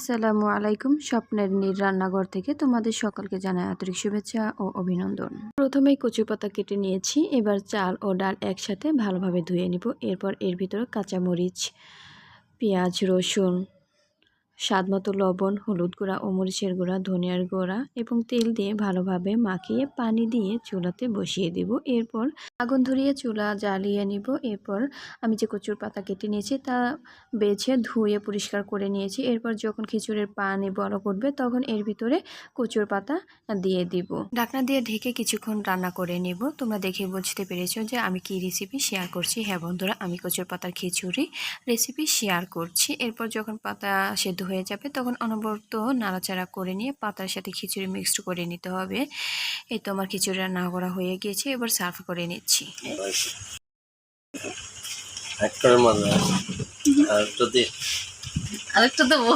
আসসালামু আলাইকুম। স্বপ্নের নীর রান্নাঘর থেকে তোমাদের সকলকে জানাই আন্তরিক শুভেচ্ছা ও অভিনন্দন। প্রথমেই কচু পাতা কেটে নিয়েছি। এবার চাল ও ডাল একসাথে ভালোভাবে ধুয়ে নিব। এরপর এর ভিতরে কাঁচামরিচ, পেঁয়াজ, রসুন, স্বাদমতো লবণ, হলুদ গুঁড়া ও মরিচের গুঁড়া, ধনিয়ার গুঁড়া এবং তেল দিয়ে ভালোভাবে মাখিয়ে পানি দিয়ে চুলাতে বসিয়ে দিব। এরপর আগুন ধরিয়ে চুলা জ্বালিয়ে নিব। এরপর আমি যে কচুর পাতা কেটে নিয়েছি তা বেছে ধুয়ে পরিষ্কার করে নিয়েছি। এরপর যখন খিচুড়ির পানি বড় করবে তখন এর ভিতরে কচুর পাতা দিয়ে দিব। ঢাকনা দিয়ে ঢেকে কিছুক্ষণ রান্না করে নিব। তোমরা দেখে বুঝতে পেরেছ যে আমি কি রেসিপি শেয়ার করছি। হ্যাঁ বন্ধুরা, আমি কচুর পাতার খিচুড়ি রেসিপি শেয়ার করছি। এরপর যখন পাতা সেদ্ধ হয়ে যাবে তখন অনবরত নাড়াচাড়া করে নিয়ে পাতার সাথে খিচুড়ি মিক্সড করে নিতে হবে। এই তো আমার খিচুড়ি রান্না করা হয়ে গিয়েছে। এবার সার্ভ করে নিচ্ছি। যদি আরেকটা দেবো।